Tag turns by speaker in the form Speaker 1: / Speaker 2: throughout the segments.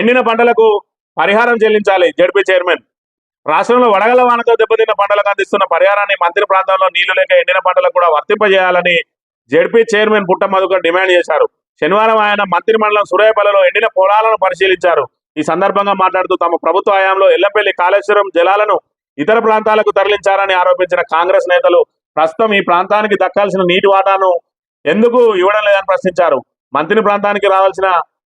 Speaker 1: ఎండిన పంటలకు పరిహారం చెల్లించాలి జడ్పీ చైర్మన్. రాష్ట్రంలో వడగల వానతో దెబ్బతిన్న పంటలకు అందిస్తున్న పరిహారాన్ని మంత్రి ప్రాంతంలో నీళ్ళు లేక ఎండిన పంటలకు కూడా వర్తింపజేయాలని జడ్పీ చైర్మన్ పుట్ట మధుకర్ డిమాండ్ చేశారు. శనివారం ఆయన మంత్రి మండలం సూర్యాపల్లిలో ఎండిన పొలాలను పరిశీలించారు. ఈ సందర్భంగా మాట్లాడుతూ తమ ప్రభుత్వ హయాంలో ఎల్లపల్లి కాళేశ్వరం జలాలను ఇతర ప్రాంతాలకు తరలించారని ఆరోపించిన కాంగ్రెస్ నేతలు ప్రస్తుతం ఈ ప్రాంతానికి దక్కాల్సిన నీటి వాటాను ఎందుకు ఇవ్వడం లేదని ప్రశ్నించారు. మంత్రి ప్రాంతానికి రావాల్సిన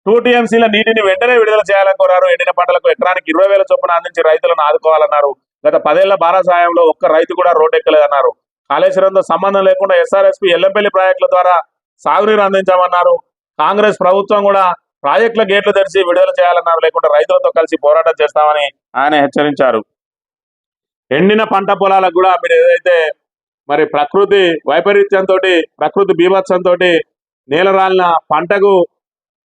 Speaker 1: టూ టీఎంసీల నీటిని వెంటనే విడుదల చేయాలని కోరారు. ఎండిన పంటలకు ఎకరానికి ఇరవై వేల చొప్పున అందించి రైతులను ఆదుకోవాలన్నారు. గత పదేళ్ళ భారత సాయంలో ఒక్క రైతు కూడా రోడ్డెక్కలేదన్నారు. కాళేశ్వరంతో సంబంధం లేకుండా ఎస్ఆర్ఎస్పీ ఎల్లంపల్లి ప్రాజెక్టుల ద్వారా సాగునీరు అందించామన్నారు. కాంగ్రెస్ ప్రభుత్వం కూడా ప్రాజెక్టుల గేట్లు తెరిచి విడుదల చేయాలన్నారు. లేకుండా రైతులతో కలిసి పోరాటం చేస్తామని ఆయన హెచ్చరించారు. ఎండిన పంట పొలాలకు కూడా మీరు ఏదైతే మరి ప్రకృతి వైపరీత్యంతో ప్రకృతి బీభత్సంతో నేల రాలిన పంటకు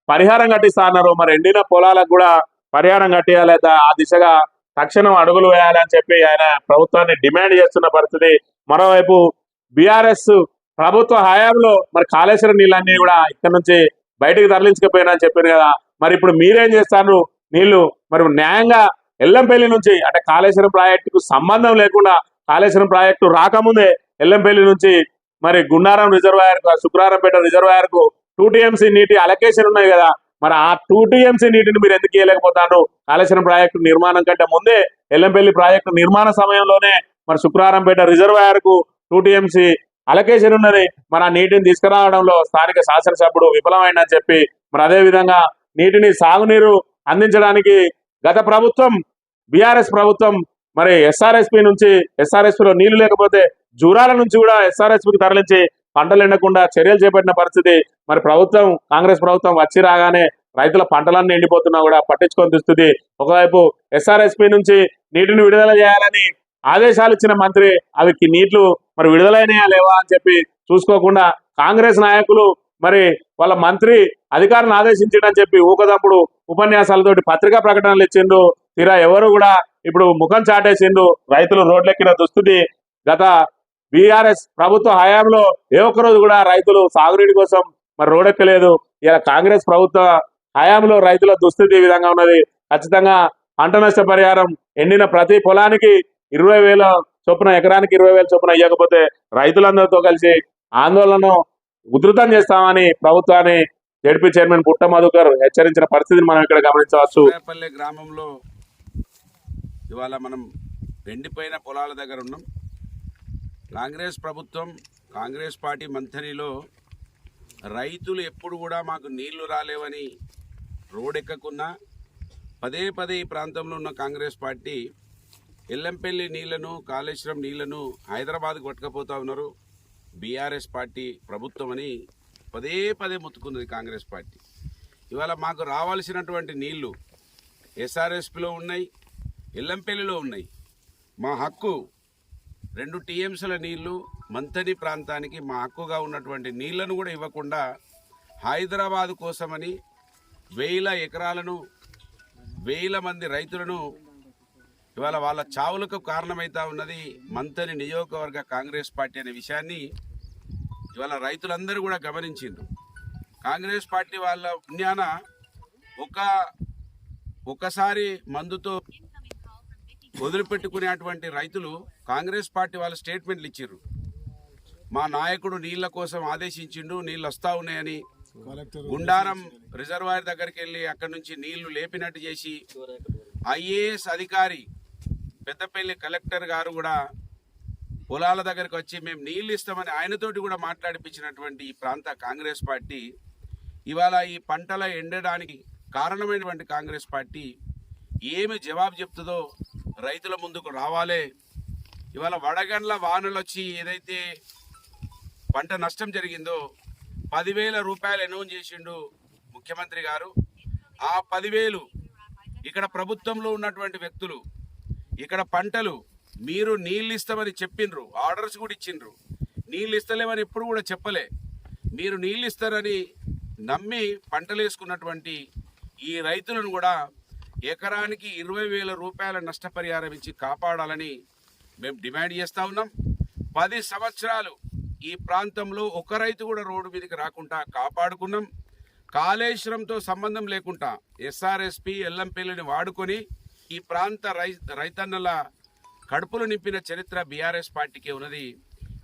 Speaker 1: పరిహారం కట్టిస్తారన్నారు మరి ఎండిన పొలాలకు కూడా పరిహారం కట్టేయాలి ఆ దిశగా తక్షణం అడుగులు వేయాలని చెప్పి ఆయన ప్రభుత్వాన్ని డిమాండ్ చేస్తున్న పరిస్థితి. మరోవైపు బీఆర్ఎస్ ప్రభుత్వ హయాంలో మరి కాళేశ్వరం నీళ్ళన్నీ కూడా ఇక్కడ నుంచి బయటకు తరలించకపోయినా అని చెప్పారు కదా. మరి ఇప్పుడు మీరేం చేస్తారు? నీళ్ళు మరి న్యాయంగా ఎల్లంపల్లి నుంచి అంటే కాళేశ్వరం ప్రాజెక్టుకు సంబంధం లేకుండా కాళేశ్వరం ప్రాజెక్టు రాకముందే ఎల్లంపల్లి నుంచి మరి గుండారం రిజర్వాయర్కు శుక్రారంపేట రిజర్వాయర్కు టూ టీఎంసీ నీటి అలొకేషన్ ఉన్నాయి కదా. మరి ఆ టూ టీఎంసీ నీటిని మీరు ఎందుకు ఇవ్వలేకపోతారు కాళేశ్వరం ప్రాజెక్టు నిర్మాణం కంటే ముందే ఎల్లంపల్లి ప్రాజెక్టు నిర్మాణ సమయంలోనే మరి శుక్రవారంపేట రిజర్వాయర్కు టూ టీఎంసీ అలొకేషన్ ఉన్నది. మరి ఆ నీటిని తీసుకురావడంలో స్థానిక శాసనసభ్యుడు విఫలమైందని చెప్పి మరి అదే విధంగా నీటిని సాగునీరు అందించడానికి గత ప్రభుత్వం బీఆర్ఎస్ ప్రభుత్వం మరి ఎస్ఆర్ఎస్పి నుంచి ఎస్ఆర్ఎస్పిలో లో నీళ్ళు లేకపోతే జూరాల నుంచి కూడా ఎస్ఆర్ఎస్పికి తరలించి పంటలు ఎండకుండా చర్యలు చేపట్టిన పరిస్థితి. మరి ప్రభుత్వం కాంగ్రెస్ ప్రభుత్వం వచ్చి రాగానే రైతుల పంటలన్నీ ఎండిపోతున్నా కూడా పట్టించుకొని దుస్థితి. ఒకవైపు ఎస్ఆర్ఎస్పి నుంచి నీటిని విడుదల చేయాలని ఆదేశాలు ఇచ్చిన మంత్రి అవి నీళ్ళు మరి విడుదలైనయా లేవా అని చెప్పి చూసుకోకుండా కాంగ్రెస్ నాయకులు మరి వాళ్ళ మంత్రి అధికారులను ఆదేశించడని చెప్పి ఊకదప్పుడు ఉపన్యాసాలతోటి పత్రికా ప్రకటనలు ఇచ్చిండు. తీరా ఎవరు కూడా ఇప్పుడు ముఖం చాటేసిండు. రైతులు రోడ్లెక్కిన దుస్థితి గత బీఆర్ఎస్ ప్రభుత్వ హయాంలో ఏ ఒక్కరోజు కూడా రైతులు సాగునీటి కోసం మరి రోడెక్కలేదు. ఇలా కాంగ్రెస్ ప్రభుత్వ హయాంలో రైతుల దుస్థితి ఈ విధంగా ఉన్నది. ఖచ్చితంగా పంట నష్ట పరిహారం ఎండిన ప్రతి పొలానికి ఇరవై వేల చొప్పున ఎకరానికి ఇరవై వేల చొప్పున ఇవ్వకపోతే రైతులందరితో కలిసి ఆందోళనను ఉధృతం చేస్తామని ప్రభుత్వాన్ని జడ్పీ చైర్మన్ పుట్ట మధుకర్ హెచ్చరించిన పరిస్థితిని మనం ఇక్కడ గమనించవచ్చు.
Speaker 2: గ్రామంలో ఇవాళ మనం ఎండిపోయిన పొలాల దగ్గర ఉన్నాం. కాంగ్రెస్ ప్రభుత్వం కాంగ్రెస్ పార్టీ మంథనిలో రైతులు ఎప్పుడు కూడా మాకు నీళ్ళు రాలేవని రోడెక్కకున్నా పదే పదే ఈ ప్రాంతంలో ఉన్న కాంగ్రెస్ పార్టీ ఎల్లంపల్లి నీళ్ళను కాళేశ్వరం నీళ్ళను హైదరాబాద్కు పట్టుకపోతా ఉన్నారు. బీఆర్ఎస్ పార్టీ ప్రభుత్వం అని పదే పదే ముత్తుకున్నది కాంగ్రెస్ పార్టీ. ఇవాళ మాకు రావాల్సినటువంటి నీళ్ళు ఎస్ఆర్ఎస్పిలో ఉన్నాయి ఎల్లంపల్లిలో ఉన్నాయి. మా హక్కు రెండు టీఎంసీల నీళ్ళు మంతని ప్రాంతానికి మా హక్కుగా ఉన్నటువంటి నీళ్ళను కూడా ఇవ్వకుండా హైదరాబాదు కోసమని వేల ఎకరాలను వేల మంది రైతులను ఇవాళ వాళ్ళ చావులకు కారణమైతా ఉన్నది మంతని నియోజకవర్గ కాంగ్రెస్ పార్టీ అనే విషయాన్ని ఇవాళ రైతులందరూ కూడా గమనించిండ్రు. కాంగ్రెస్ పార్టీ వాళ్ళ పుణ్యాన ఒక ఒకసారి మందుతో వదిలిపెట్టుకునేటువంటి రైతులు కాంగ్రెస్ పార్టీ వాళ్ళ స్టేట్మెంట్లు ఇచ్చిర్రు. మా నాయకుడు నీళ్ళ కోసం ఆదేశించిండు నీళ్ళు వస్తా ఉన్నాయని. గుండారం రిజర్వాయర్ దగ్గరికి వెళ్ళి అక్కడి నుంచి నీళ్ళు లేపినట్టు చేసి ఐఏఎస్ అధికారి పెద్దపల్లి కలెక్టర్ గారు కూడా పొలాల దగ్గరకు వచ్చి మేము నీళ్ళు ఇస్తామని ఆయనతోటి కూడా మాట్లాడిపించినటువంటి ఈ ప్రాంత కాంగ్రెస్ పార్టీ ఇవాళ ఈ పంటల ఎండడానికి కారణమైనటువంటి కాంగ్రెస్ పార్టీ ఏమి జవాబు చెప్తుందో రైతుల ముందుకు రావాలే. ఇవాళ వడగండ్ల వానలు వచ్చి ఏదైతే పంట నష్టం జరిగిందో పదివేల రూపాయలు అనౌన్స్ చేసిండు ముఖ్యమంత్రి గారు. ఆ పదివేలు ఇక్కడ ప్రభుత్వంలో ఉన్నటువంటి వ్యక్తులు ఇక్కడ పంటలు మీరు నీళ్ళు ఇస్తామని చెప్పిండ్రు ఆర్డర్స్ కూడా ఇచ్చిండ్రు. నీళ్ళు ఇస్తలేమని ఎప్పుడు కూడా చెప్పలే. మీరు నీళ్ళు ఇస్తారని నమ్మి పంటలు వేసుకున్నటువంటి ఈ రైతులను కూడా ఎకరానికి ఇరవై వేల రూపాయల నష్టపరిహారం ఇచ్చి కాపాడాలని మేము డిమాండ్ చేస్తూ ఉన్నాం. పది సంవత్సరాలు ఈ ప్రాంతంలో ఒక రైతు కూడా రోడ్డు మీదకి రాకుండా కాపాడుకున్నాం. కాళేశ్వరంతో సంబంధం లేకుండా ఎస్ఆర్ఎస్పి ఎల్ఎంపీలని వాడుకొని ఈ ప్రాంత రై రైతన్నల కడుపులు నింపిన చరిత్ర బీఆర్ఎస్ పార్టీకి ఉన్నది.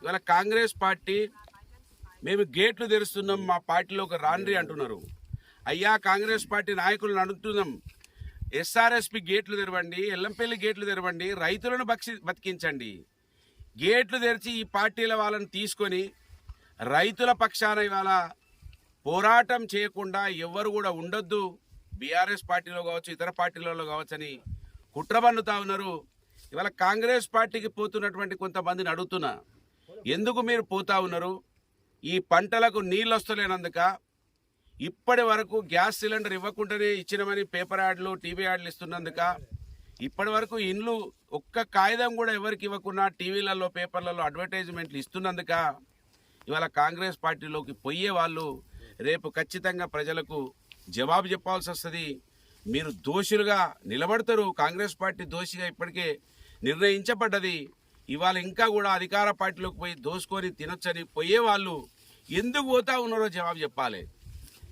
Speaker 2: ఇవాళ కాంగ్రెస్ పార్టీ మేము గేట్లు తెరుస్తున్నాం మా పార్టీలోకి రాండ్రి అంటున్నారు. అయ్యా కాంగ్రెస్ పార్టీ నాయకులను అడుగుతున్నాం. ఎస్ఆర్ఎస్పి గేట్లు తెరవండి ఎల్లంపల్లి గేట్లు తెరవండి రైతులను బక్షి బతికించండి. గేట్లు తెరిచి ఈ పార్టీల వాళ్ళని తీసుకొని రైతుల పక్షాన ఇవాళ పోరాటం చేయకుండా ఎవరు కూడా ఉండొద్దు. బీఆర్ఎస్ పార్టీలో కావచ్చు ఇతర పార్టీలలో కావచ్చు అని కుట్ర పన్నుతా ఉన్నారు. ఇవాళ కాంగ్రెస్ పార్టీకి పోతున్నటువంటి కొంతమందిని అడుగుతున్నా ఎందుకు మీరు పోతా ఉన్నారు? ఈ పంటలకు నీళ్ళు వస్తలేనందుక ఇప్పటి వరకు గ్యాస్ సిలిండర్ ఇవ్వకుండానే ఇచ్చినమని పేపర్ యాడ్లు టీవీ యాడ్లు ఇస్తున్నందుక ఇప్పటి వరకు ఇండ్లు ఒక్క కాగితం కూడా ఎవరికి ఇవ్వకుండా టీవీలలో పేపర్లలో అడ్వర్టైజ్మెంట్లు ఇస్తున్నందుక ఇవాళ కాంగ్రెస్ పార్టీలోకి పోయే వాళ్ళు రేపు ఖచ్చితంగా ప్రజలకు జవాబు చెప్పాల్సి వస్తుంది. మీరు దోషులుగా నిలబడతారు. కాంగ్రెస్ పార్టీ దోషిగా ఇప్పటికే నిర్ణయించబడ్డది. ఇవాళ ఇంకా కూడా అధికార పార్టీలోకి పోయి దోసుకొని తినొచ్చని పోయే వాళ్ళు ఎందుకు పోతా ఉన్నారో జవాబు చెప్పాలి.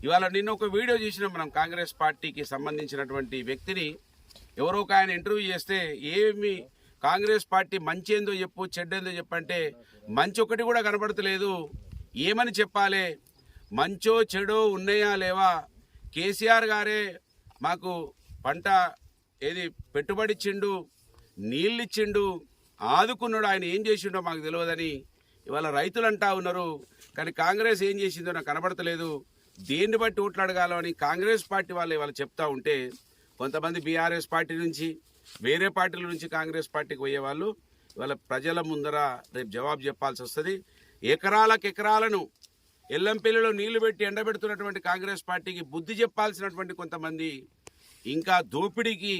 Speaker 2: ఇవాళ నిన్న ఒక వీడియో చూసినాం మనం కాంగ్రెస్ పార్టీకి సంబంధించినటువంటి వ్యక్తిని. ఎవరో ఒక ఆయన ఇంటర్వ్యూ చేస్తే ఏమి కాంగ్రెస్ పార్టీ మంచి ఏందో చెప్పు చెడ్డేందో చెప్పంటే మంచి ఒకటి కూడా కనబడతలేదు. ఏమని చెప్పాలి? మంచో చెడో ఉన్నాయా లేవా? కేసీఆర్ గారే మాకు పంట ఏది పెట్టుబడి ఇచ్చిండు నీళ్ళు ఇచ్చిండు ఆదుకున్నాడు. ఆయన ఏం చేసిండో మాకు తెలియదని ఇవాళ రైతులు అంటా ఉన్నారు. కానీ కాంగ్రెస్ ఏం చేసిందో నాకు కనబడతలేదు. దేన్ని బట్టి ఓట్లు అని కాంగ్రెస్ పార్టీ వాళ్ళు ఇవాళ చెప్తా ఉంటే కొంతమంది బీఆర్ఎస్ పార్టీ నుంచి వేరే పార్టీల నుంచి కాంగ్రెస్ పార్టీకి పోయే వాళ్ళు ఇవాళ ప్రజల ముందర రేపు జవాబు చెప్పాల్సి వస్తుంది. ఎకరాలకు ఎకరాలను ఎల్లంపల్లిలో నీళ్ళు పెట్టి ఎండబెడుతున్నటువంటి కాంగ్రెస్ పార్టీకి బుద్ధి చెప్పాల్సినటువంటి కొంతమంది ఇంకా దోపిడీకి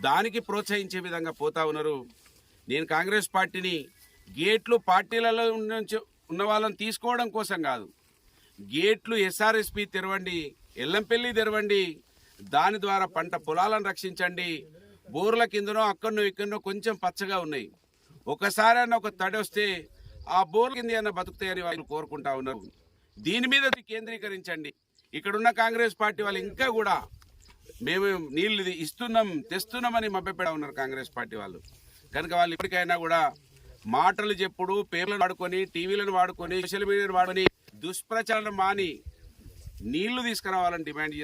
Speaker 2: దానికి ప్రోత్సహించే విధంగా పోతా ఉన్నారు. నేను కాంగ్రెస్ పార్టీని గేట్లు పార్టీలలో ఉన్న వాళ్ళని తీసుకోవడం కోసం కాదు. గేట్లు ఎస్ఆర్ఎస్పి తెరవండి ఎల్లంపల్లి తెరవండి దాని ద్వారా పంట పొలాలను రక్షించండి. బోర్ల కిందనో అక్కడనో ఇక్కడనో కొంచెం పచ్చగా ఉన్నాయి. ఒకసారి ఒక తడి వస్తే ఆ బోర్ల కింద ఏమైనా బతుకుతాయని వాళ్ళు కోరుకుంటా ఉన్నారు. దీని మీద కేంద్రీకరించండి. ఇక్కడున్న కాంగ్రెస్ పార్టీ వాళ్ళు ఇంకా కూడా మేము నీళ్ళు ఇది ఇస్తున్నాం తెస్తున్నామని మభ్యపెడ ఉన్నారు కాంగ్రెస్ పార్టీ వాళ్ళు. కనుక వాళ్ళు ఇప్పటికైనా కూడా మాటలు చెప్పుడు పేర్లను వాడుకొని టీవీలను వాడుకొని సోషల్ మీడియాను వాడుకొని దుష్ప్రచారం మాని నీళ్ళు తీసుకురావాలని డిమాండ్ చేస్తున్నారు